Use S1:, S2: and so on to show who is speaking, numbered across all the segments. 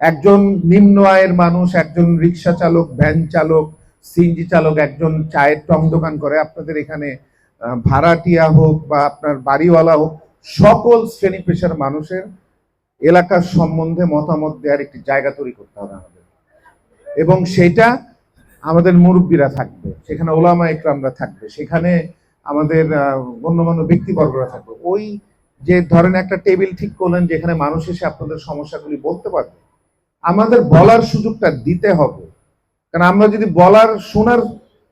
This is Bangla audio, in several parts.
S1: একজন নিম্ন আয়ের মানুষ, একজন রিক্সা চালক, ভ্যান চালক সিএনজি চালক, একজন চায়ের টং দোকান করে, আপনাদের এখানে ভাড়াটিয়া হোক বা আপনার বাড়িওয়ালা হোক, সকল শ্রেণি পেশার মানুষের এলাকার সম্বন্ধে মতামত দেওয়ার একটি জায়গা তৈরি করতে হবে আমাদের। এবং সেটা আমাদের মুরব্বীরা থাকবে, সেখানে ওলামা একরামরা থাকবে, সেখানে আমাদের গণ্যমান্য ব্যক্তিবর্গরা থাকবে। ওই যে ধরেন একটা টেবিল ঠিক করলেন, যেখানে মানুষ এসে আপনাদের সমস্যাগুলি বলতে পারবে আমাদের বলার সুযোগটা দিতে হবে। কারণ আমরা যদি বলার, শোনার,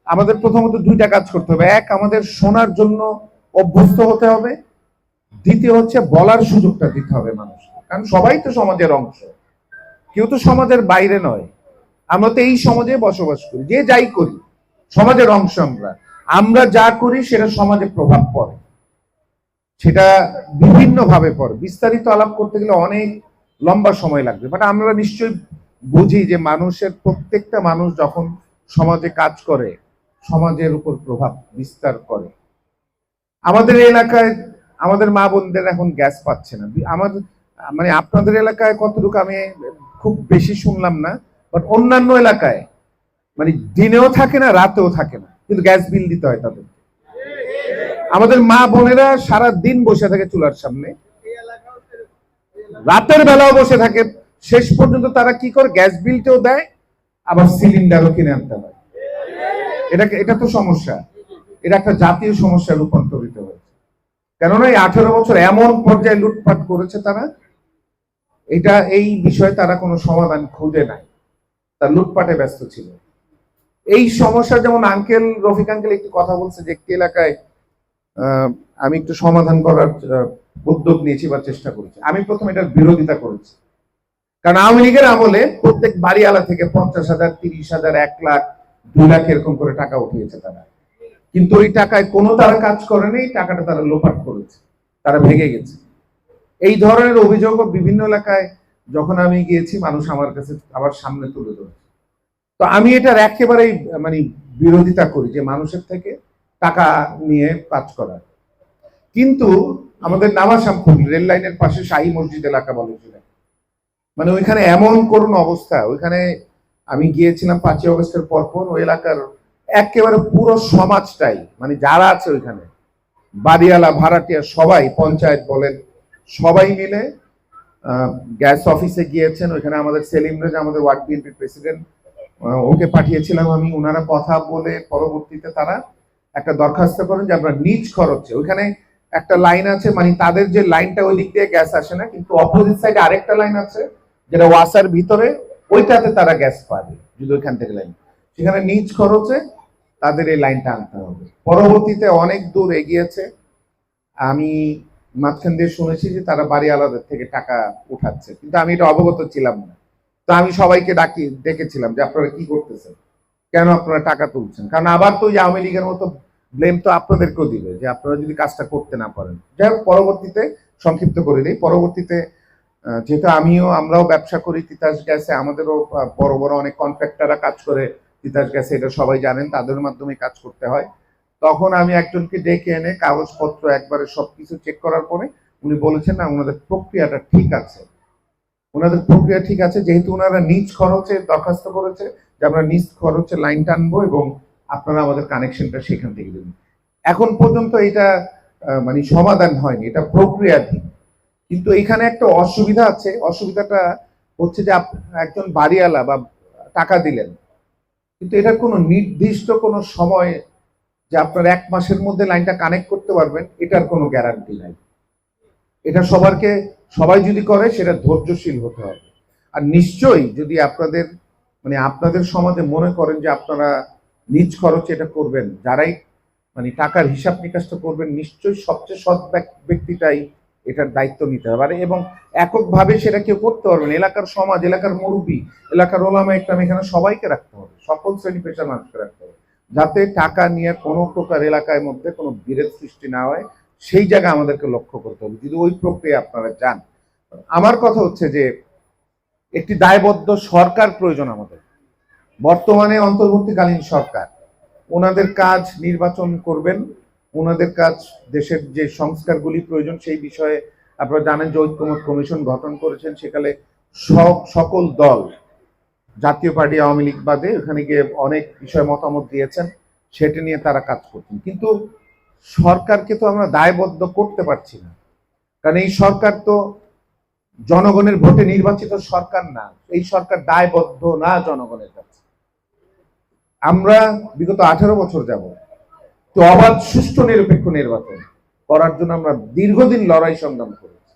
S1: আমাদের প্রথমত দুইটা কাজ করতে হবে। এক, আমাদের শোনার জন্য অভ্যস্ত হতে হবে। দ্বিতীয় হচ্ছে বলার সুযোগটা দিতে হবে মানুষকে। কারণ সবাই তো সমাজের অংশ। কেউ তো সমাজের বাইরে নয়। আমরা তো এই সমাজে বসবাস করি। যে যাই করি, সমাজের অংশ আমরা। আমরা যা করি, সেটা সমাজে প্রভাব পড়ে। সেটা বিভিন্ন ভাবে পড়ে। বিস্তারিত আলাপ করতে গেলে অনেক লম্বা সময় লাগবে। বাট আমরা নিশ্চয়ই বুঝি যে মানুষের প্রত্যেকটা মানুষ যখন সমাজে কাজ করে, সমাজের উপর প্রভাব বিস্তার করে। আমাদের এলাকায়, আমাদের মা বোনদের এখন গ্যাস পাচ্ছে না। আমাদের মানে আপনাদের এলাকায় কতটুকু আমি খুব বেশি শুনলাম না বাট অন্যান্য এলাকায় মানে দিনেও থাকে না, রাতেও থাকে না, কিন্তু গ্যাস বিল দিতে হয় তাদের আমাদের মা বোনেরা সারা দিন বসে থাকে চুলার সামনে। রাতের বেলাও বসে থাকে। শেষ পর্যন্ত তারা কি করে? গ্যাস বিলটাও দেয়, আবার সিলিন্ডারও কিনে আনতে হয়। এটা এটা তো সমস্যা। এটা একটা জাতীয় সমস্যা রূপান্তরিত হয়েছে। কেননা এই আঠেরো বছর এমন পর্যায়ে লুটপাট করেছে তারা, এটা এই বিষয়ে তারা কোনো সমাধান খুঁজে নাই। তার লুটপাটে ব্যস্ত ছিল। এই সমস্যা যেমন আঙ্কেল, রফিক আঙ্কেল একটি কথা বলছে যে, একটি এলাকায় আমি একটু সমাধান করার উদ্যোগ নিয়েছি বা চেষ্টা করেছি। আমি প্রথম এটার বিরোধিতা করেছি। কারণ আওয়ামী লীগের আমলে প্রত্যেক বাড়িওয়ালা থেকে পঞ্চাশ হাজার, তিরিশ হাজার, এক লাখ, দুই লাখ এরকম করে টাকা উঠিয়েছে তারা। কিন্তু ওই টাকায় কোনো তারা কাজ করেনি টাকাটা তারা লোপাট করেছে। তারা ভেঙে গেছে। এই ধরনের অভিযোগও বিভিন্ন এলাকায় যখন আমি গিয়েছি, মানুষ আমার কাছে আবার সামনে তুলে ধরেছে। তো আমি এটার একেবারেই মানে বিরোধিতা করি যে মানুষের থেকে টাকা নিয়ে কাজ করা। কিন্তু আমাদের নামাশামপুর রেল লাইনের পাশে শাহী মসজিদ এলাকা বলে মানে ওইখানে এমন করুন অবস্থা, ওইখানে আমি গিয়েছিলাম পাঁচই অগস্টের পরপর, ওই এলাকার একেবারে পুরো সমাজটাই মানে যারা আছে ওইখানে, বাড়িওয়ালা, ভাড়াটিয়া, সবাই, পঞ্চায়েত বলেন, সবাই মিলে গ্যাস অফিসে গিয়েছেন, ওইখানে আমাদের সেলিম রেজ, আমাদের ওয়ার্ড বিএনপির প্রেসিডেন্ট ওকে পাঠিয়েছিলাম আমি ওনারা কথা বলে পরবর্তীতে তারা একটা দরখাস্ত করেন যে আমরা নিজ খরচে, ওইখানে একটা লাইন আছে মানে তাদের যে লাইনটা ওই দিক দিয়ে গ্যাস আসে না, কিন্তু অপোজিট সাইডে আরেকটা লাইন আছে, যেটা ওয়াসার ভিতরে, ওইটাতে তারা গ্যাস পাবে, যদি ওইখান থেকে লাইন সেখানে নিজ খরচে তাদের এই লাইনটা আনতে হবে। পরবর্তীতে অনেক দূর এগিয়েছে। আমি মাঝখান দিয়ে শুনেছি যে তারা বাড়ি আলাদা থেকে টাকা উঠাচ্ছে, কিন্তু আমি এটা অবগত ছিলাম না। তো আমি সবাইকে ডাকি, ডেকেছিলাম যে আপনারা কি করতেছেন? কেন আপনারা টাকা তুলছেন? কারণ আবার তো ওই আওয়ামী লীগের মতো ব্লেম তো আপনাদেরকেও দিবে যে আপনারা যদি কাজটা করতে না পারেন। যাই হোক, পরবর্তীতে, সংক্ষিপ্ত করে দিই। পরবর্তীতে যেহেতু আমিও, আমরাও ব্যবসা করি তিতাস গ্যাসে, আমাদেরও বড় বড় অনেক কন্ট্রাক্টররা কাজ করে তিতাস গ্যাসে, এটা সবাই জানেন, তাদের মাধ্যমে কাজ করতে হয়। তখন আমি একজনকে ডেকে এনে কাগজপত্র একবারে সবকিছু চেক করার পরে উনি বলেছেন, না, ওনাদের প্রক্রিয়াটা ঠিক আছে। ওনাদের প্রক্রিয়া ঠিক আছে, যেহেতু ওনারা নিজ খরচে দরখাস্ত করেছে, যে আমরা নিজ খরচে লাইন টানবো এবং আপনারা আমাদের কানেকশনটা সেখান থেকে দেবেন। এখন পর্যন্ত এটা মানে সমাধান হয়নি, এটা প্রক্রিয়াধীন। কিন্তু এখানে একটা অসুবিধা আছে, অসুবিধাটা হচ্ছে যে একজন বাড়িওয়ালা বা টাকা দিলেন, কিন্তু এটার কোনো নির্দিষ্ট কোনো সময় যে আপনার এক মাসের মধ্যে লাইনটা কানেক্ট করতে পারবেন, এটার কোনো গ্যারান্টি নাই। এটা সবারকে, সবাই যদি করে, সেটা ধৈর্যশীল হতে হবে। আর নিশ্চয়ই যদি আপনাদের মানে আপনাদের সমাজে মনে করেন যে আপনারা নিজ খরচে এটা করবেন। যারাই মানে টাকার হিসাব নিকাশটা করবেন, নিশ্চয়ই সবচেয়ে সৎ ব্যক- ব্যক্তিটাই এটার দায়িত্ব নিতে হবে। এবং এককভাবে সেটা কেউ করতে পারবেন এলাকার সমাজ, এলাকার মুরব্বী, এলাকার ওলামা একরাম এখানে সবাইকে রাখতে হবে। সকল শ্রেণি পেশার মানুষকে রাখতে হবে। যাতে টাকা নিয়ে কোনো প্রকার এলাকার মধ্যে কোনো বিরোধ সৃষ্টি না হয়, সেই জায়গা আমাদেরকে লক্ষ্য করতে হবে। যদি ওই প্রক্রিয়া আপনারা যান। আমার কথা হচ্ছে যে একটি দায়বদ্ধ সরকার প্রয়োজন আমাদের। বর্তমানে অন্তর্বর্তীকালীন সরকার। ওনাদের কাজ নির্বাচন করবেন, ওনাদের কাজ দেশের যে সংস্কারগুলি প্রয়োজন সেই বিষয়ে আপনারা জানেন যে ঐক্যমত কমিশন গঠন করেছেন সেখানে স- সকল দল, জাতীয় পার্টি, আওয়ামী লীগ বাদে ওখানে গিয়ে অনেক বিষয় মতামত দিয়েছেন, সেটা নিয়ে তারা কাজ করছেন। কিন্তু সরকারকে তো আমরা দায়বদ্ধ করতে পারছি না। কারণ এই সরকার তো জনগণের ভোটে নির্বাচিত সরকার না, এই সরকার দায়বদ্ধ না জনগণের কাছে আমরা বিগত আঠারো বছর যাব তো অবাধ, সুষ্ঠু, নিরপেক্ষ নির্বাচন করার জন্য আমরা দীর্ঘদিন লড়াই সংগ্রাম করেছি।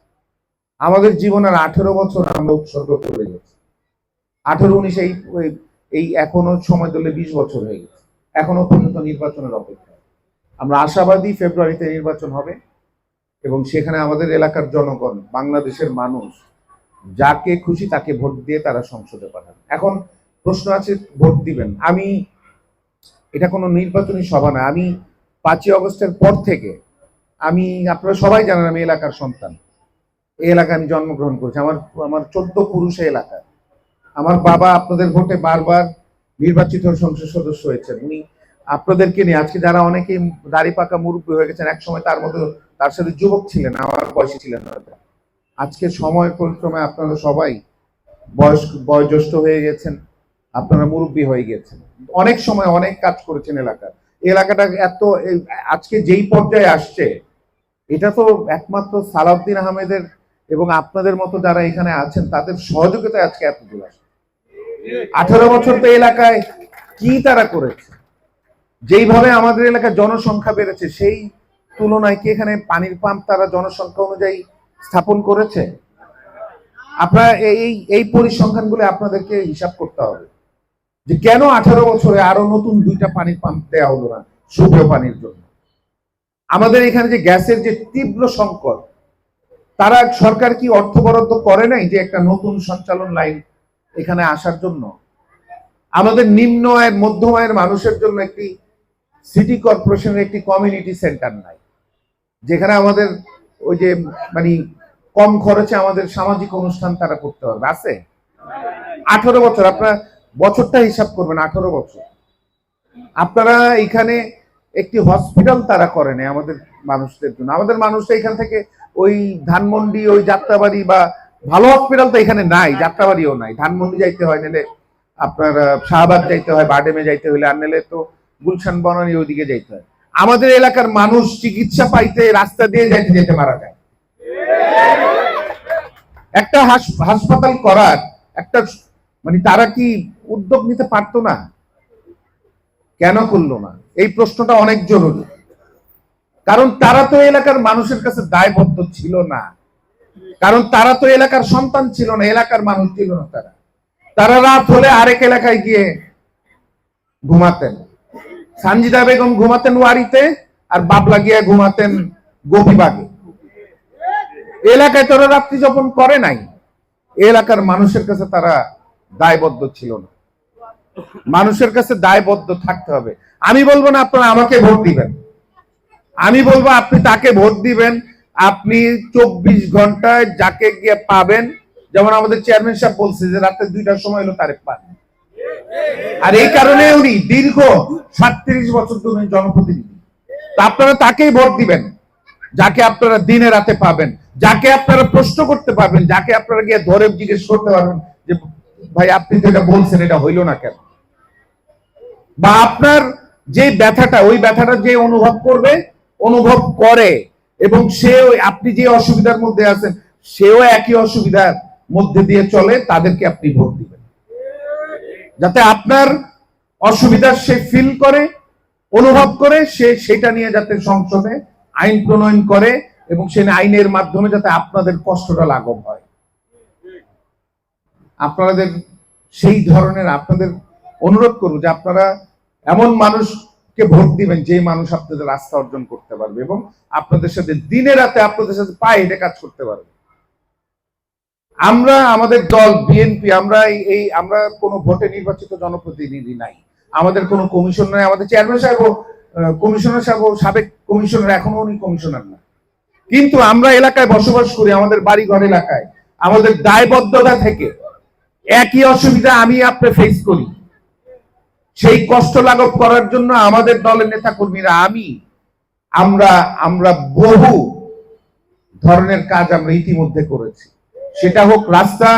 S1: আমাদের জীবনের আঠেরো বছর আমরা উৎসর্গ করে গেছি। আঠেরো উনিশ এই এই- এখনও সময় ধরলে বিশ বছর হয়ে গেছে। এখনও পর্যন্ত নির্বাচনের অপেক্ষা আমরা আশাবাদী ফেব্রুয়ারিতে নির্বাচন হবে এবং সেখানে আমাদের এলাকার জনগণ, বাংলাদেশের মানুষ যাকে খুশি তাকে ভোট দিয়ে তারা সংসদে পাঠান এখন প্রশ্ন আছে, ভোট দিবেন। আমি এটা কোনো নির্বাচনী সভা না। আমি পাঁচই অগস্টের পর থেকে আমি, আপনারা সবাই জানেন আমি এলাকার সন্তান। এই এলাকায় আমি জন্মগ্রহণ করেছি। আমার আমার চোদ্দ পুরুষ এলাকা আমার বাবা আপনাদের ভোটে বারবার নির্বাচিত সংসদ সদস্য হয়েছেন। উনি আপনাদেরকে নিয়ে, আজকে যারা অনেকেই দাড়ি পাকা মুরব্বী হয়ে গেছেন এক সময় তার মধ্যে তার সাথে যুবক ছিলেন, আমার বয়সী ছিলেন আজকে সময় পরিক্রমে আপনারা সবাই বয়স বয়োজ্যেষ্ঠ হয়ে গেছেন, আপনারা মুরব্বী হয়ে গেছেন। অনেক সময় অনেক কাজ করেছেন এলাকার। এলাকাটা এত আজকে যেই পর্যায়ে আসছে, এটা তো একমাত্র সালাউদ্দিন আহমেদের এবং আপনাদের মতো যারা এখানে আছেন, তাদের সহযোগিতায় আজকে এত দূর আসছে। আঠারো বছর তো এলাকায় কি তারা করেছে? যেইভাবে আমাদের এলাকার জনসংখ্যা বেড়েছে, সেই তুলনায় কি এখানে পানির পাম্প তারা জনসংখ্যা অনুযায়ী স্থাপন করেছে? আপনারা এই এই পরিসংখ্যানগুলো আপনাদেরকে হিসাব করতে হবে। যে কেন আঠারো বছরে আরও নতুন দুইটা পানির পাম্প দেওয়া হলো না? শুভ্র পানির জন্য। আমাদের এখানে যে গ্যাসের যে তীব্র সংকট, তারা সরকার কি অর্থ বরাদ্দ করে নাই যে একটা নতুন সঞ্চালন লাইন এখানে আসার জন্য? আমাদের নিম্ন আয়ের, মধ্যম আয়ের মানুষের জন্য একটি সিটি কর্পোরেশনের একটি কমিউনিটি সেন্টার নাই। যেখানে আমাদের ওই যে মানে কম খরচে আমাদের সামাজিক অনুষ্ঠান তারা করতে পারবে। আছে? আঠারো বছর, আপনারা বছরটা হিসাব করবেন, আঠারো বছর। আপনারা এখানে একটি হসপিটাল তারা করে নাই আমাদের মানুষদের জন্য। আমাদের মানুষরা এখান থেকে ওই ধানমন্ডি, ওই যাত্রাবাড়ি বা ভালো হসপিটাল তো এখানে নাই, যাত্রাবাড়িও নাই। ধানমন্ডি যাইতে হয়, নাহলে আপনার শাহবাগ যাইতে হয়, বাডেমে যাইতে হইলে আর নাহলে তো গুলশান, বনানি ওইদিকে যাইতে হয়। আমাদের এলাকার মানুষ চিকিৎসা পাইতে রাস্তা দিয়ে যাইতে, যেতে মারা যায়। একটা হাস- হাসপাতাল করার একটা মানে তারা কি উদ্যোগ নিতে পারতো না। কেন করল না? এই প্রশ্নটা অনেক জরুরি। কারণ তারা তো এলাকার মানুষের কাছে দায়বদ্ধ ছিল না। কারণ তারা তো এলাকার সন্তান ছিল না, এলাকার মানুষ ছিল না তারা। তারা রাত হলে আরেক এলাকায় গিয়ে ঘুমাতেন। সানজিদা বেগম ঘুমাতেন ওয়ারিতে আর বাবলা গিয়ে ঘুমাতেন গোপীবাগে। এলাকায় তারা রাত্রি যাপন করে নাই। এলাকার মানুষের কাছে তারা দায়বদ্ধ ছিল না। মানুষের কাছে দায়বদ্ধ থাকতে হবে। আমি বলব না আপনারা আমাকে ভোট দিবেন। আমি বলব আপনি তাকে ভোট দিবেন। আপনি চব্বিশ ঘন্টায় যাকে গিয়ে পাবেন, যেমন আমাদের চেয়ারম্যান সাহেব বলছে যে রাতে দুইটার সময় হলো তারে পান। আর এই কারণে উনি দীর্ঘ সাতত্রিশ বছর ধরে জনপ্রতিনিধি। তা আপনারা তাকেই ভোট দিবেন, যাকে আপনারা দিনে রাতে পাবেন, যাকে আপনারা প্রশ্ন করতে পারবেন, যাকে আপনারা গিয়ে ধরে জিজ্ঞেস করতে পারবেন যে ভাই, আপনি এটা বলছেন, এটা হইল না কেন? বা আপনার যে ব্যথাটা, ওই ব্যথাটা যে অনুভব করবে, অনুভব করে, এবং সে আপনি যে অসুবিধার মধ্যে আছেন, সেও একই অসুবিধার মধ্যে দিয়ে চলে, তাদেরকে আপনি ভোট দিবেন। যাতে আপনার অসুবিধা সে ফিল করে, অনুভব করে, সে সেটা নিয়ে যাতে সংসদে আইন প্রণয়ন করে, এবং সে আইনের মাধ্যমে যাতে আপনাদের কষ্টটা লাঘব হয়। আপনাদের সেই ধরনের আপনাদের অনুরোধ করব যে আপনারা এমন মানুষকে ভোট দিবেন যে মানুষ আপনাদের রাস্তা অর্জন করতে পারবে এবং আপনাদের সাথে দিনে রাতে আপনাদের সাথে পায়ে হেঁটে কাজ করতে পারবে। আমরা, আমাদের দল, বিএনপি, আমরা এই আমরা কোনো ভোটে নির্বাচিত জনপ্রতিনিধি নাই। আমাদের কোনো কমিশন নাই। আমাদের চেয়ারম্যান সাহেব কমিশনার সাহেব সাবেক কমিশনার, এখনও উনি কমিশনার না। কিন্তু আমরা এলাকায় বসবাস করি, আমাদের বাড়ি ঘর এলাকায়। আমাদের দায়বদ্ধতা থেকে একই অসুবিধা আমি আপনি ফেস করি। সেই কষ্ট লাঘব করার জন্য আমাদের দলের নেতা কর্মীরা আমি, আমরা আমরা বহু ধরনের কাজ আমরা ইতিমধ্যে করেছি। সেটা হোক রাস্তা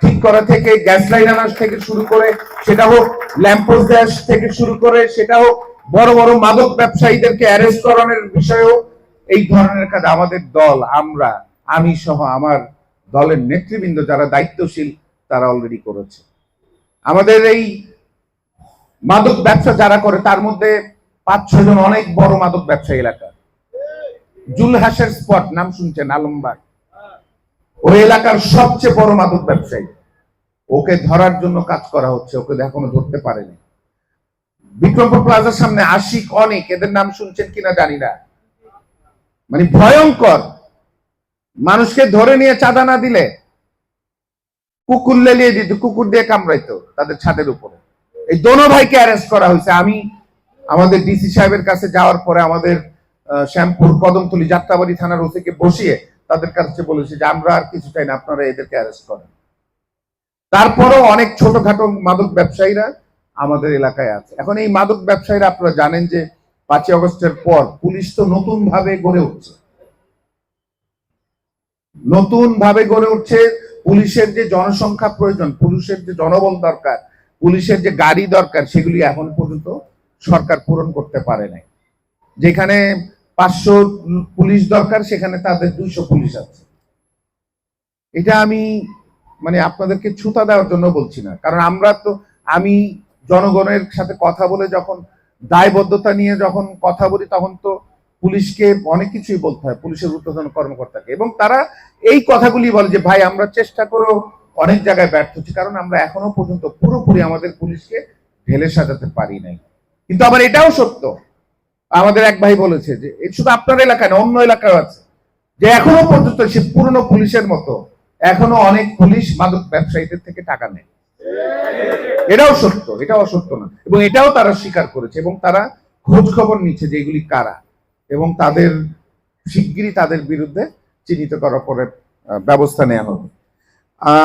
S1: ঠিক করা থেকে গ্যাস লাইন আনার থেকে শুরু করে, সেটা হোক ল্যাম্পোস্ট গ্যাস থেকে শুরু করে, সেটা হোক বড় বড় মাদক ব্যবসায়ীদেরকে অ্যারেস্ট করানোর বিষয়েও এই ধরনের কাজ আমাদের দল, আমরা, আমি সহ আমার দলের নেতৃবৃন্দ যারা দায়িত্বশীল তারা অলরেডি করেছে। আমাদের এই মাদক ব্যবসা যারা করে, তার মধ্যে পাঁচ ছয় জন অনেক বড় মাদক ব্যবসা এলাকা। জুলহাসের স্পট, নাম শুনছেন? আলমবাগ। ওই এলাকার সবচেয়ে বড় মাদক ব্যবসায়ী। ওকে ধরার জন্য কাজ করা হচ্ছে, ওকে এখনও ধরতে পারেনি। বিক্রমপুর প্লাজার সামনে আশিক অনেক, এদের নাম শুনছেন কিনা জানি না। মানে ভয়ঙ্কর। মানুষকে ধরে নিয়ে চাঁদা না দিলে কুকুর লেলিয়ে দিত কুকুর দিয়ে কামড়াইতো তাদের ছাদের উপরে। এই দোনো ভাইকে অ্যারেস্ট করা হয়েছে। আমি আমাদের ডিসি সাহেবের কাছে যাওয়ার পরে আমাদের শ্যামপুর কদমতলী যাত্রাবাড়ি থানার ওসিকে বসিয়ে তাদের কাছে বলেছি যে আমরা আর কিছু চাই না, আপনারা এদেরকে অ্যারেস্ট করেন। তারপরও অনেক ছোটখাটো মাদক ব্যবসায়ীরা আমাদের এলাকায় আছে। এখন এই মাদক ব্যবসায়ীরা আপনারা জানেন যে পাঁচই অগস্টের পর পুলিশ তো নতুন ভাবে গড়ে উঠছে। নতুন ভাবে গড়ে উঠছে পুলিশের যে জনসংখ্যা প্রয়োজন, পুলিশের যে জনবল দরকার, পুলিশের যে গাড়ি দরকার, সেগুলি এখন পর্যন্ত সরকার পূরণ করতে পারে নাই। যেখানে পাঁচশো পুলিশ দরকার, সেখানে তাদের দুইশো পুলিশ আছে। এটা আমি মানে আপনাদেরকে ছুতা দেওয়ার জন্য বলছি না। কারণ আমরা তো, আমি জনগণের সাথে কথা বলে যখন, দায়বদ্ধতা নিয়ে যখন কথা বলি, তখন তো পুলিশকে অনেক কিছুই বলতে হয়। পুলিশের ঊর্ধ্বতন কর্মকর্তাকে। এবং তারা এই কথাগুলি বলে যে, ভাই, আমরা চেষ্টা করেও অনেক জায়গায় ব্যর্থ হচ্ছি, কারণ আমরা এখনও পর্যন্ত পুরোপুরি আমাদের পুলিশকে ঢেলে সাজাতে পারি নাই। কিন্তু আবার এটাও সত্য। আমাদের এক ভাই বলেছে যে শুধু আপনার এলাকায় না, অন্য এলাকায় আছে। যে এখনও পর্যন্ত সে পুরনো পুলিশের মতো, এখনও অনেক পুলিশ মাদক ব্যবসায়ীদের থেকে টাকা নেয়। এটাও সত্য, এটাও অসত্য না। এবং এটাও তারা স্বীকার করেছে এবং তারা খোঁজ খবর নিচ্ছে যে এগুলি কারা। এবং তাদের শিগগিরই তাদের বিরুদ্ধে চিহ্নিত করার পরে ব্যবস্থা নেওয়া হবে।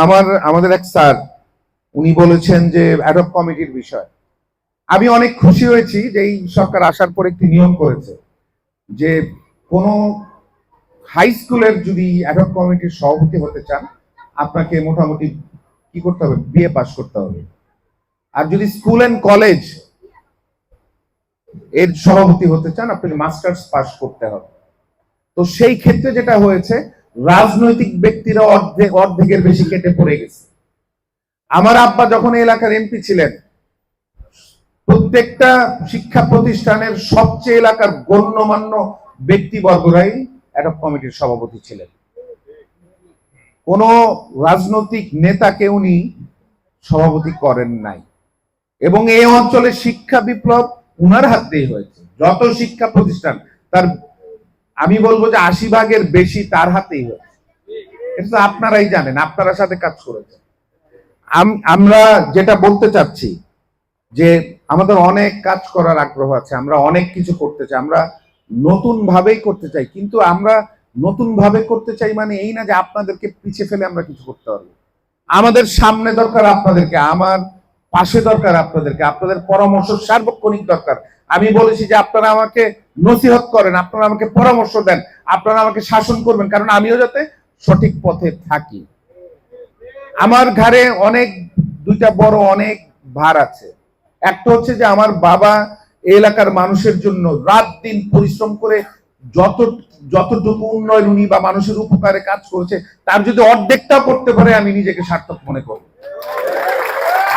S1: আমার, আমাদের এক স্যার, উনি বলেছেন যে অ্যাডপ কমিটির বিষয়। আমি অনেক খুশি হয়েছি যে এই সরকার আসার পর একটি নিয়ম করেছে যে কোনো হাই স্কুলের যদি অ্যাডপ কমিটির সভাপতি হতে চান, আপনাকে মোটামুটি কি করতে হবে? বিএ পাস করতে হবে। আর যদি স্কুল এন্ড কলেজের সভাপতি হতে চান, আপনাকে মাস্টার্স পাস করতে হবে। তো সেই ক্ষেত্রে যেটা হয়েছে, রাজনৈতিক ব্যক্তিরা অর্ধেক, অর্ধেকের বেশি কেটে পড়ে গেছে। আমার আব্বা যখন এলাকার এমপি ছিলেন, প্রত্যেকটা শিক্ষা প্রতিষ্ঠানের সবচেয়ে এলাকার গণ্যমান্য ব্যক্তিবর্গরাই অ্যাডপ কমিটির সভাপতি ছিলেন। কোন রাজনৈতিক নেতাকে উনি সভাপতি করেন নাই। এবং এই অঞ্চলে শিক্ষা বিপ্লব উনার হাত দিয়ে হয়েছে। যত শিক্ষা প্রতিষ্ঠান, তার আমি বলব যে আশি ভাগের বেশি তার হাতেই হয়েছে। এটা তো আপনারাই জানেন, আপনারা সাথে কাজ করেছেন। আম- আমরা যেটা বলতে চাচ্ছি যে আমাদের অনেক কাজ করার আগ্রহ আছে, আমরা অনেক কিছু করতে চাই, আমরা নতুন ভাবেই করতে চাই, কিন্তু আমরা নতুন ভাবে করতে চাই মানে এই না যে আপনাদেরকে পিছিয়ে ফেলে আমরা কিছু করতে পারব। আমাদের সামনে দরকার আপনাদেরকে, আমার পাশে দরকার আপনাদেরকে, আপনাদের পরামর্শ সার্বক্ষণিক দরকার। আমি বলেছি যে আপনারা আমাকে নসিহত করেন, আপনারা আমাকে পরামর্শ দেন, আপনারা আমাকে শাসন করবেন, কারণ আমিও যাতে সঠিক পথে থাকি। আমার ঘাড়ে অনেক, দুইটা বড় অনেক ভার আছে। একটা হচ্ছে যে আমার বাবা এলাকার মানুষের জন্য রাত দিন পরিশ্রম করে যত, যতটুকু উন্নয়ন উনি বা মানুষের উপকারে কাজ করেছে, তার যদি অর্ধেকটা করতে পারে, আমি নিজেকে সার্থক মনে করব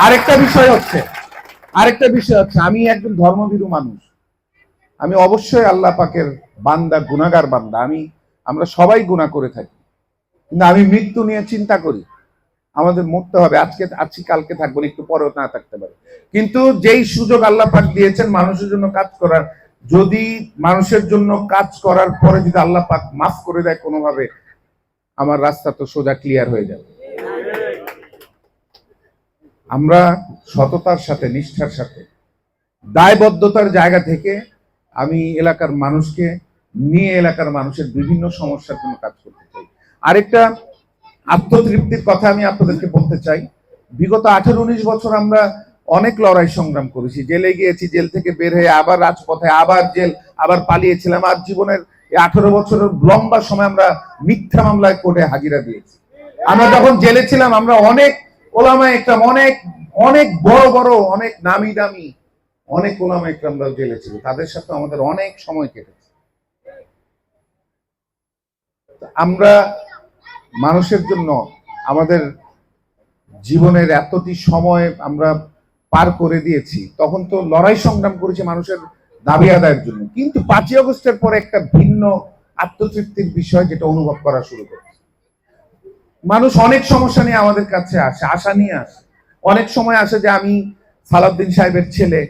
S1: আরেকটা বিষয় হচ্ছে, আরেকটা বিষয় হচ্ছে, আমি একজন ধর্মভীরু মানুষ। আমি অবশ্যই আল্লাহ পাকের বান্দা গুনাগার বান্দা। আমি, আমরা সবাই গুনাহ করে থাকি। কিন্তু আমি মৃত্যু নিয়ে চিন্তা করি। আমাদের মরতে হবে। আজকে আজকে, কালকে থাকব একটু পরেও না থাকতে পারে। কিন্তু যেই সুযোগ আল্লাহ পাক দিয়েছেন মানুষের জন্য কাজ করার, যদি মানুষের জন্য কাজ করার পরে যদি আল্লাহ পাক মাফ করে দেয় কোনোভাবে, আমার রাস্তা তো সোজা ক্লিয়ার হয়ে যাবে। আমরা সততার সাথে, নিষ্ঠার সাথে, দায়বদ্ধতার জায়গা থেকে আমি এলাকার মানুষকে নিয়ে এলাকার মানুষের বিভিন্ন সমস্যার জন্য কাজ করতে চাই। আরেকটা আত্মতৃপ্তির কথা আমি আপনাদেরকে বলতে চাই। বিগত আঠেরো উনিশ বছর আমরা অনেক লড়াই সংগ্রাম করেছি। জেলে গিয়েছি, জেল থেকে বের হয়ে আবার রাজপথে, আবার জেল, আবার পালিয়েছিলাম। আর জীবনের আঠেরো বছরের লম্বা সময় আমরা মিথ্যা মামলায় কোর্টে হাজিরা দিয়েছি। আমরা যখন জেলে ছিলাম, আমরা অনেক ওলামায় একটা অনেক অনেক বড় বড়, অনেক নামি দামি অনেক ওলামা একরামরাও জেলে ছিল তাদের সাথে আমাদের অনেক সময় কেটেছে। আমরা মানুষের জন্য আমাদের জীবনের এতটি সময় আমরা পার করে দিয়েছি, তখন তো লড়াই সংগ্রাম করেছি মানুষের দাবি আদায়ের জন্য। কিন্তু পাঁচই আগস্টের পরে একটা ভিন্ন আত্মতৃপ্তির বিষয় যেটা অনুভব করা শুরু করেছে। মানুষ অনেক সমস্যা নিয়ে আমাদের কাছে আসে, আশা নিয়ে আসে। অনেক সময় আসে যে আমি সালাউদ্দিন সাহেবের ছেলে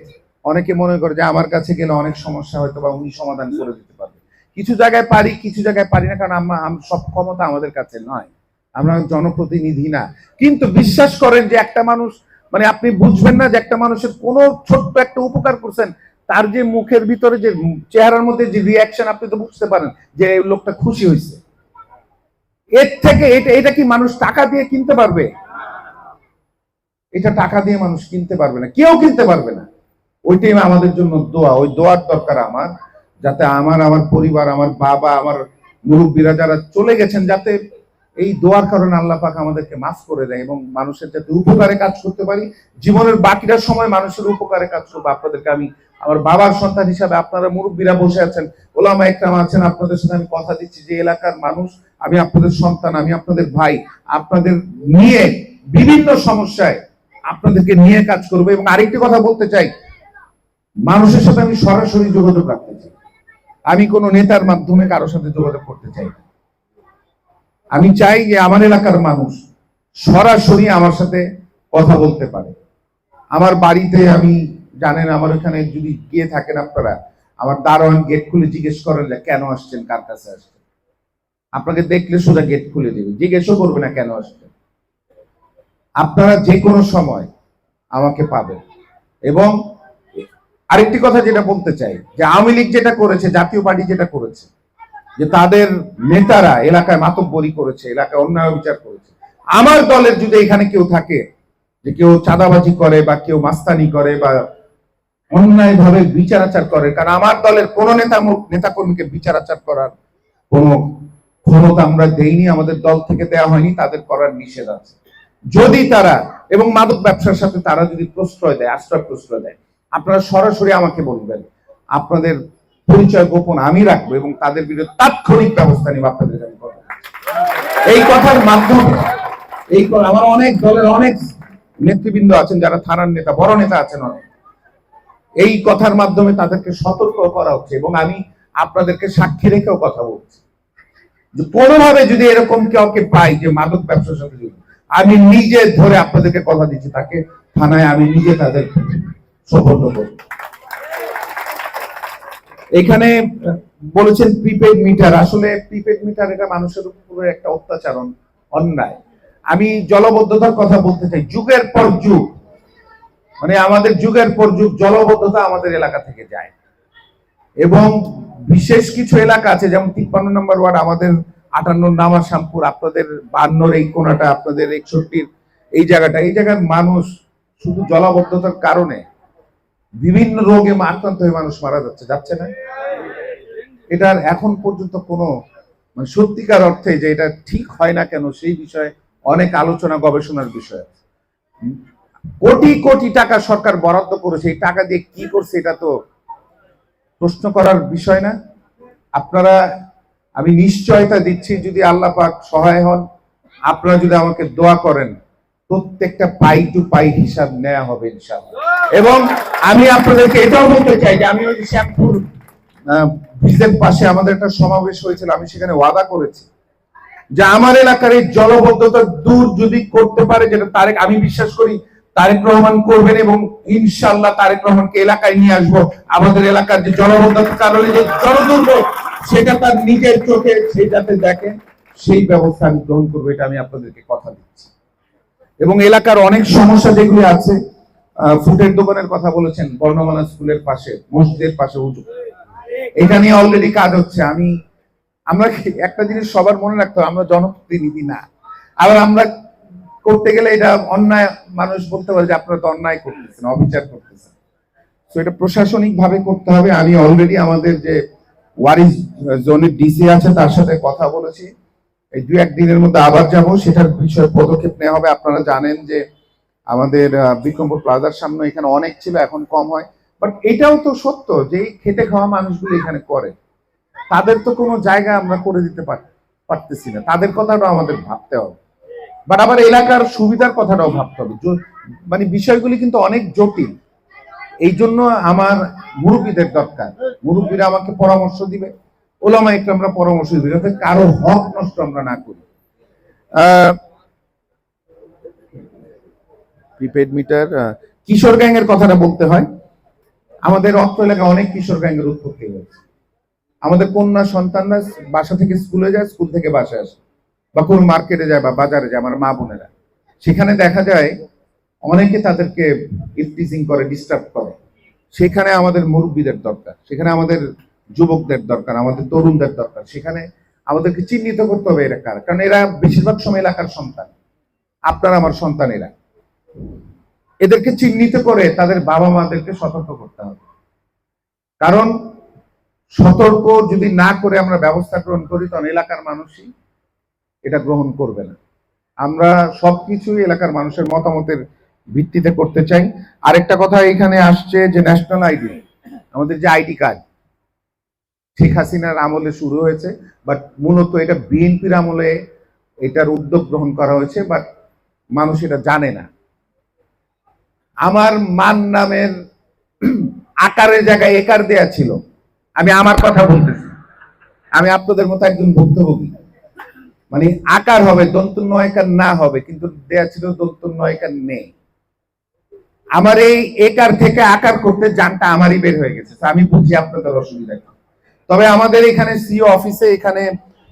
S1: অনেকে মনে করে যে আমার কাছে গেলে অনেক সমস্যা হয়তো বা উনি সমাধান করে দিতে পারবে। কিছু জায়গায় পারি, কিছু জায়গায় পারি না, কারণ আমরা সব ক্ষমতা আমাদের কাছে নয়। আমরা জনপ্রতিনিধি না। কিন্তু বিশ্বাস করেন যে একটা মানুষ মানে আপনি বুঝবেন না যে একটা মানুষের কোনো ছোট্ট একটা উপকার করছেন, তার যে মুখের ভিতরে যে চেহারার মধ্যে যে রিয়াকশন আপনি তো বুঝতে পারেন যে লোকটা খুশি হয়েছে। এর থেকে এটা এটা কি মানুষ টাকা দিয়ে কিনতে পারবে? এটা টাকা দিয়ে মানুষ কিনতে পারবে না। কেউ কিনতে পারবে না। ওইটাই আমাদের জন্য দোয়া, ওই দোয়ার দরকার আমার, যাতে আমার আমার পরিবার, আমার বাবা, আমার মুরব্বীরা যারা চলে গেছেন, যাতে এই দোয়ার কারণে আল্লাহ পাক আমাদেরকে মাফ করে দেয় এবং মানুষের যাতে উপকারে কাজ করতে পারি। জীবনের বাকিটা সময় মানুষের উপকারে কাজ করব। আপনাদেরকে আমি, আমার বাবার সন্তান হিসাবে আপনারা মুরব্বীরা বসে আছেন, ওলামা একরাম আছেন, আপনাদের সাথে আমি কথা দিচ্ছি। যে এলাকার মানুষ, আমি আপনাদের সন্তান, আমি আপনাদের ভাই, আপনাদের নিয়ে বিভিন্ন সমস্যায় আপনাদেরকে নিয়ে কাজ করব। এবং আরেকটি কথা বলতে চাই মানুষের সাথে আমি সরাসরি যোগাযোগ রাখতে চাই। আমি কোনো নেতার মাধ্যমে কারোর সাথে যোগাযোগ করতে চাই আমি চাই যে আমার এলাকার মানুষ সরাসরি আমার সাথে কথা বলতে পারে। আমার বাড়িতে আমি জানেন, আমার ওখানে যদি গিয়ে থাকেন আপনারা, আমার দারোয়ান গেট খুলে জিজ্ঞেস করেন যে কেন আসছেন, কার কাছে আসছেন? আপনাকে দেখলে সোজা গেট খুলে দেবে। জিজ্ঞেসও করবে না কেন আসছেন। আপনারা যে কোনো সময় আমাকে পাবেন। এবং আরেকটি কথা যেটা বলতে চাই, যে আওয়ামী লীগ যেটা করেছে, জাতীয় পার্টি যেটা করেছে, যে তাদের নেতারা এলাকায় মাতব্বরি করেছে, এলাকায় অন্যায় বিচার করেছে। আমার দলের যদি এখানে কেউ থাকে, যে কেউ চাঁদাবাজি করে বা কেউ মাস্তানি করে বা অন্যায় ভাবে বিচারাচার করে, কারণ আমার দলের কোন নেতা নেতা কর্মীকে বিচারাচার করার কোন ক্ষমতা আমরা দেইনি, আমাদের দল থেকে দেওয়া হয়নি, তাদের করার নিষেধ আছে। যদি তারা, এবং মাদক ব্যবসার সাথে তারা যদি প্রশ্রয় দেয়, আশ্রয় প্রশ্রয় দেয় আপনারা সরাসরি আমাকে বলবেন। আপনাদের পরিচয় গোপন আমি রাখব এবং তাদের বিরুদ্ধে তাৎক্ষণিক ব্যবস্থা নিব আপনাদের এই কথার মাধ্যমে, এই আমার অনেক দলের অনেক নেতৃবৃন্দ আছেন যারা থানার নেতা, বড় নেতা আছেন অনেক। এই কথার মাধ্যমে তাদেরকে সতর্ক করা হচ্ছে এবং আমি আপনাদেরকে সাক্ষী রেখেও কথা বলছি। যে কোনোভাবে যদি এরকম কাউকে পাই যে মাদক ব্যবসার সাথে আমি নিজে ধরে আপনাদেরকে কথা দিচ্ছি, তাকে থানায় আমি নিজে তাদের এখানে বলেছেন প্রিপেড মিটার আসলে প্রিপেড মিটার এটা মানুষের উপরে একটা অত্যাচারণ, অন্যায়। আমি জলবদ্ধতার কথা বলতে চাই। যুগের পর যুগ মানে আমাদের যুগের পর যুগ জলবদ্ধতা আমাদের এলাকা থেকে যায়। এবং বিশেষ কিছু এলাকা আছে, যেমন তিপ্পান্ন নম্বর ওয়ার্ড, আমাদের আটান্ন নামা শ্যামপুর। আপনাদের বান্নর এই কোনাটা আপনাদের একষট্টির এই জায়গাটা। এই জায়গার মানুষ শুধু জলাবদ্ধতার কারণে বিভিন্ন রোগে আক্রান্ত হয়ে মানুষ মারা যাচ্ছে যাচ্ছে না। এটার এখন পর্যন্ত কোনো মানে সত্যিকার অর্থে যে এটা ঠিক হয় না কেন, সেই বিষয়ে অনেক আলোচনা, গবেষণার বিষয় কোটি কোটি টাকা সরকার বরাদ্দ করেছে, এই টাকা দিয়ে কি করছে এটা তো প্রশ্ন করার বিষয় না। আপনারা, আমি নিশ্চয়তা দিচ্ছি যদি আল্লাহ পাক সহায় হন, আপনারা যদি আমাকে দোয়া করেন প্রত্যেকটা পাই টু পাই হিসাব নেওয়া হবে ইনশাআল্লাহ। এবং আমি আপনাদেরকে এটাও বলতে চাই যে আমি ওই শ্যামপুর ব্রিজের পাশে আমাদের একটা সমাবেশ হয়েছিল, আমি সেখানে ওয়াদা করেছি। যে আমার এলাকার এই জলবদ্ধতা দূর যদি করতে পারে, যেটা তারেক, আমি বিশ্বাস করি তারেক রহমান করবেন এবং ইনশাল্লাহ তারেক রহমানকে এলাকায় নিয়ে আসব। আমাদের এলাকার যে জলবদ্ধতার কারণে যে জলদুর্ভোগ সেটা তার নিজের চোখে সে যাতে দেখেন, সেই ব্যবস্থা আমি গ্রহণ করব, এটা আমি আপনাদেরকে কথা দিচ্ছি। এবং এলাকার অনেক সমস্যা যেগুলি আছে ফুটের দোকানের কথা বলেছেন, বর্ণমালা স্কুলের পাশে, মসজিদের পাশে উঁচু এটা নিয়ে অলরেডি কাজ হচ্ছে। আমি, আমরা একটা জিনিস সবার মনে রাখতে হবে, আমরা জনপ্রতিনিধি না। আবার আমরা করতে গেলে এটা অন্যায়, মানুষ বলতে পারে যে আপনারা তো অন্যায় করতেছেন, অবিচার করতেছেন। তো এটা প্রশাসনিক ভাবে করতে হবে। আমি অলরেডি আমাদের যে ওয়ারিস জোনের ডিসি আছে, তার সাথে কথা বলেছি। এই দু একদিনের মধ্যে আবার যাব, সেটার বিষয়ে পদক্ষেপ নেওয়া হবে। আপনারা জানেন যে আমাদের বিক্রমপুর প্লাজার সামনে এখানে অনেক ছিল, এখন কম হয়। বাট এটাও তো সত্য যে এই খেটে খাওয়া মানুষগুলো এখানে করে। তাদের তো কোনো জায়গা আমরা করে দিতে পার- পারতেছি না। তাদের কথাটাও আমাদের ভাবতে হবে। বাট আবার এলাকার সুবিধার কথাটাও ভাবতে হবে। মানে বিষয়গুলি কিন্তু অনেক জটিল। এই জন্য আমার মুরব্বীদের দরকার। মুরব্বীরা আমাকে পরামর্শ দিবে। ওলামা একটু আমরা পরামর্শ দিই যাতে কারও হক নষ্ট আমরা না করি। প্রিপেড মিটার কিশোর গ্যাংয়ের কথাটা বলতে হয়। আমাদের অর্থ এলাকায় অনেক কিশোর গ্যাংয়ের উৎপত্তি হয়েছে। আমাদের কন্যা সন্তানরা বাসা থেকে স্কুলে যায়, স্কুল থেকে বাসায় আসে। বা কোন মার্কেটে যায় বা বাজারে যায়, আমার মা বোনেরা। সেখানে দেখা যায়, অনেকে তাদেরকে ইফটিজিং করে ডিস্টার্ব করে। সেখানে আমাদের মুরব্বীদের দরকার। সেখানে আমাদের যুবকদের দরকার, আমাদের তরুণদের দরকার। সেখানে আমাদেরকে চিহ্নিত করতে হবে এলাকার কারণ এরা বেশিরভাগ সময় এলাকার সন্তান। আপনার আমার সন্তান এরা এদেরকে চিহ্নিত করে তাদের বাবা মাদেরকে সতর্ক করতে হবে। কারণ সতর্ক যদি না করে আমরা ব্যবস্থা গ্রহণ করি, তখন এলাকার মানুষই এটা গ্রহণ করবে না। আমরা সবকিছুই এলাকার মানুষের মতামতের ভিত্তিতে করতে চাই। আরেকটা কথা এখানে আসছে যে ন্যাশনাল আইডি আমাদের যে আইডি কার্ড শেখ হাসিনার আমলে শুরু হয়েছে বাট মূলত এটা বিএনপির আমলে এটার উদ্যোগ গ্রহণ করা হয়েছে বাট মানুষ এটা জানে না। আমার মান নামের আকারের জায়গায় একার দেয়া ছিল। আমি আমার কথা বলতেছি। আমি আপনাদের মতো একজন ভুক্তভোগী। মানে আকার হবে দন্ত নয়কার না হবে, কিন্তু দেয়া ছিল দন্ত নয়কার নেই। আমার এই একার থেকে আকার করতে জানটা আমারই বের হয়ে গেছে। আমি বুঝি আপনাদের অসুবিধা তবে আমাদের এখানে সিও অফিসে এখানে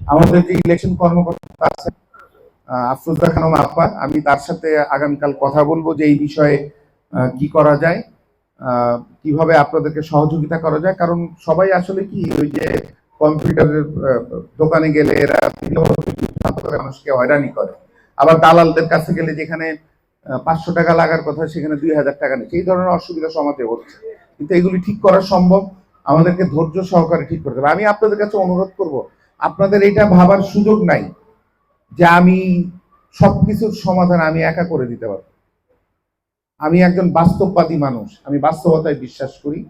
S1: আমাদের যে ইলেকশন কর্মকর্তা আছে আফরোজা খানম আপা আমি তার সাথে আগামীকাল কথা বলব যে এই বিষয়ে কি করা যায় কীভাবে আপনাদেরকে সহযোগিতা করা যায়। কারণ সবাই আসলে কি, ওই যে কম্পিউটারের দোকানে গেলে এরা মানুষকে হয়রানি করে। আবার দালালদের কাছে গেলে যেখানে পাঁচশো টাকা লাগার কথা, সেখানে দুই হাজার টাকা নেই। এই ধরনের অসুবিধা সমাজে হচ্ছে। কিন্তু এগুলি ঠিক করা সম্ভব। আমাদেরকে ধৈর্য সহকারে ঠিক করতে হবে আমি আপনাদের কাছে অনুরোধ করব, আপনাদের এটা ভাবার সুযোগ নাই যে আমি সব কিছুর সমাধান আমি একা করে দিতে পারব। আমি একজন বাস্তববাদী মানুষ, আমি বাস্তবতায় বিশ্বাস করি।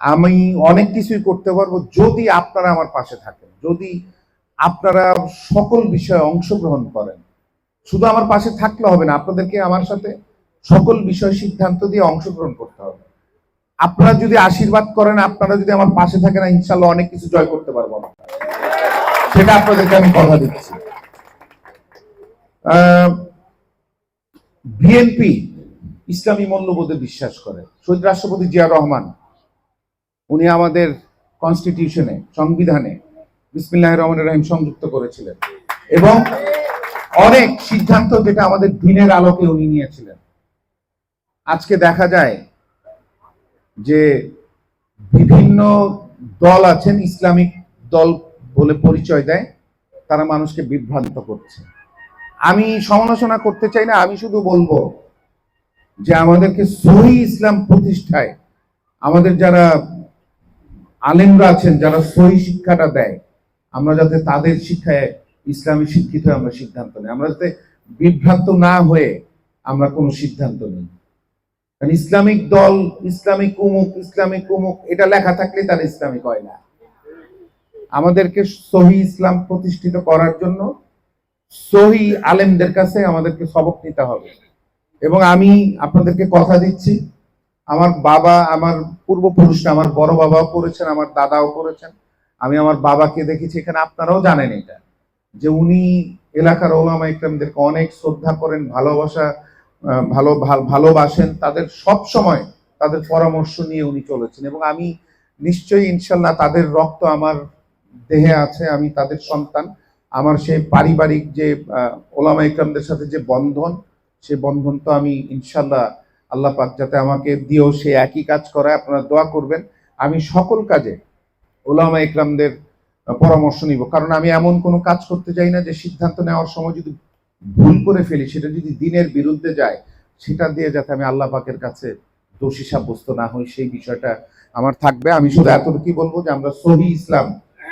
S1: আমি অনেক কিছুই করতে পারব যদি আপনারা আমার পাশে থাকেন, যদি আপনারা সকল বিষয়ে অংশগ্রহণ করেন। শুধু আমার পাশে থাকলে হবে না, আপনাদেরকে আমার সাথে সকল বিষয় সিদ্ধান্ত দিয়ে অংশগ্রহণ করতে হবে। আপনারা যদি আশীর্বাদ করেন, আপনারা যদি আমার পাশে থাকেন ইনশাল্লাহ অনেক কিছু জয় করতে পারব। সেটা আপনাদেরকে আমি কথা দিচ্ছি। বিএনপি ইসলামী মূল্যবোধে বিশ্বাস করে। শহীদ রাষ্ট্রপতি জিয়া রহমান, উনি আমাদের কনস্টিটিউশনে সংবিধানে বিসমিল্লাহ রহমান রহিম সংযুক্ত করেছিলেন। এবং অনেক সিদ্ধান্ত যেটা আমাদের দিনের আলোকে উনি নিয়েছিলেন। আজকে দেখা যায় যে বিভিন্ন দল আছেন, ইসলামিক দল বলে পরিচয় দেয়, তারা মানুষকে বিভ্রান্ত করছে। আমি সমালোচনা করতে চাই না, আমি শুধু বলব যে আমাদেরকে সহি ইসলাম প্রতিষ্ঠায় আমাদের যারা আলেমরা আছেন, যারা সহি শিক্ষাটা দেয়, আমরা যাতে তাদের শিক্ষায় ইসলামী শিক্ষিত আমরা সিদ্ধান্ত নিই। আমরা যাতে বিভ্রান্ত না হয়ে আমরা কোনো সিদ্ধান্ত নিই। ইসলামিক দল, ইসলামিক উমুক ইসলামিক উমুক, এটা লেখা থাকলে তার ইসলামিক হয় না। আমাদেরকে সহি ইসলাম প্রতিষ্ঠিত করার জন্য সহি আলেমদের কাছে আমাদেরকে সবক নিতে হবে। এবং আমি আপনাদেরকে কথা দিচ্ছি, আমার বাবা, আমার পূর্বপুরুষরা, আমার বড় বাবাও করেছেন, আমার দাদাও করেছেন। আমি আমার বাবাকে দেখেছি, এখানে আপনারাও জানেন এটা, যে উনি এলাকার ওলামা ইকরামদেরকে অনেক শ্রদ্ধা করেন, ভালোবাসা ভালো, ভাল- ভালোবাসেন, তাদের সব সময় তাদের পরামর্শ নিয়ে উনি চলেছেন। এবং আমি নিশ্চয়ই ইনশাল্লাহ তাদের রক্ত আমার দেহে আছে, আমি তাদের সন্তান। আমার সেই পারিবারিক যে ওলামা ইকরামদের সাথে যে বন্ধন, সে বন্ধন তো আমি ইনশাল্লাহ আল্লাহ পাক যাতে আমাকে দিয়েও সে একই কাজ করায়। আপনারা দোয়া করবেন, আমি সকল কাজে ওলামা ইকরামদের পরামর্শ নিব। কারণ আমি এমন কোনো কাজ করতে চাই না যে সিদ্ধান্ত নেওয়ার সময় যদি ভুল করে ফেলি, সেটা যদি দিনের বিরুদ্ধে যায়, সেটা দিয়ে যাতে আমি আল্লাহ পাকের কাছে দোষী সাব্যস্ত না হই, সেই বিষয়টা আমার থাকবে। আমি শুধু এতটুকুই বলব যে আমরা সহি ইসলাম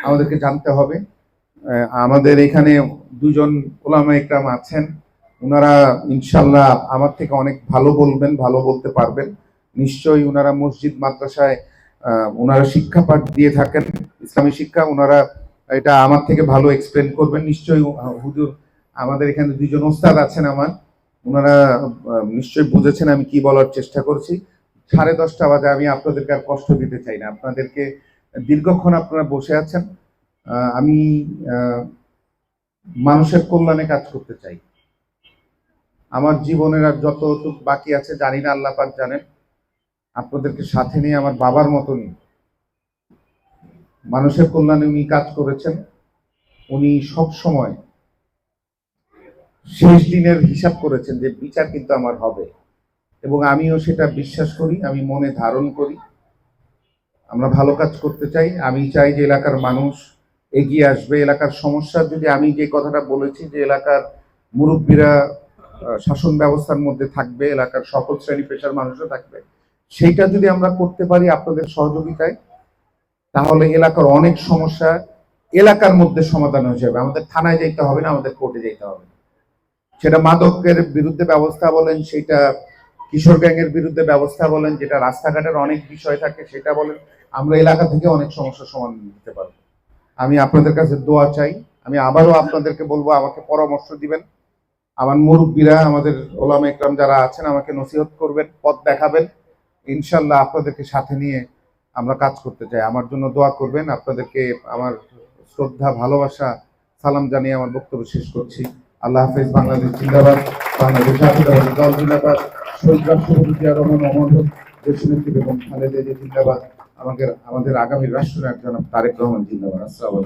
S1: আমাদেরকে জানতে হবে। আমাদের এখানে দুজন ওলামা একরাম আছেন। ওনারা ইনশাল্লাহ আমার থেকে অনেক ভালো বলবেন, ভালো বলতে পারবেন। নিশ্চয়ই ওনারা মসজিদ, মাদ্রাসায় ওনারা শিক্ষা পাঠ দিয়ে থাকেন, ইসলামী শিক্ষা। ওনারা এটা আমার থেকে ভালো এক্সপ্লেন করবেন। নিশ্চয়ই হুজুর আমাদের এখানে দুজন ওস্তাদ আছেন আমার। ওনারা নিশ্চয়ই বুঝেছেন আমি কি বলার চেষ্টা করছি। সাড়ে দশটা বাজে আমি আপনাদেরকে আর কষ্ট দিতে চাই না। আপনাদেরকে দীর্ঘক্ষণ আপনারা বসে আছেন। আমি মানুষের কল্যাণে কাজ করতে চাই। আমার জীবনের আর যতটুকু বাকি আছে জানি না, আল্লাহ পাক জানেন। আপনাদেরকে সাথে নিয়ে আমার বাবার মতনই। মানুষের কল্যাণে উনি কাজ করেছেন। উনি সব সময় শেষ দিনের হিসাব করেছেন যে বিচার কিন্তু আমার হবে। এবং আমিও সেটা বিশ্বাস করি, আমি মনে ধারণ করি। আমরা ভালো কাজ করতে চাই, আমি চাই যে এলাকার মানুষ এগিয়ে আসবে। এলাকার সমস্যা, যদি আমি যে কথাটা বলেছি যে এলাকার মুরব্বীরা শাসন ব্যবস্থার মধ্যে থাকবে, এলাকার সকল শ্রেণি পেশার মানুষও থাকবে, সেইটা যদি আমরা করতে পারি আপনাদের সহযোগিতায়, তাহলে এলাকার অনেক সমস্যা এলাকার মধ্যে সমাধান হয়ে যাবে। আমাদের থানায় যেতে হবে না, আমাদের কোর্টে যেতে হবে। সেটা মাদকের বিরুদ্ধে ব্যবস্থা বলেন, সেটা কিশোর গ্যাংয়ের বিরুদ্ধে ব্যবস্থা বলেন, যেটা রাস্তাঘাটের অনেক বিষয় থাকে, সেটা বলেন, আমরা এলাকা থেকে অনেক সমস্যার সমাধান দিতে পারব। আমি আপনাদের কাছে দোয়া চাই, আমি আবারও আপনাদেরকে বলব, আমাকে পরামর্শ দিবেন। আমার মুরব্বীরা, আমাদের ওলাম একরাম যারা আছেন, আমাকে নসিহত করবেন, পথ দেখাবেন। ইনশাল্লাহ আপনাদেরকে সাথে নিয়ে আমরা কাজ করতে চাই। আমার জন্য দোয়া করবেন, আপনাদেরকে আমার শ্রদ্ধা, ভালোবাসা, সালাম জানিয়ে আমার বক্তব্য শেষ করছি। আল্লাহ হাফেজ, বাংলাদেশ জিন্দাবাদ, বাংলাদেশ জাতীয়তাবাদী দল জিন্দাবাদ অমর বেগম খালেদা জিন্দাবাদ, আমাদের আমাদের আগামী রাষ্ট্রনায়ক একজন তারেক রহমান জিন্দাবাদ। আসসালামু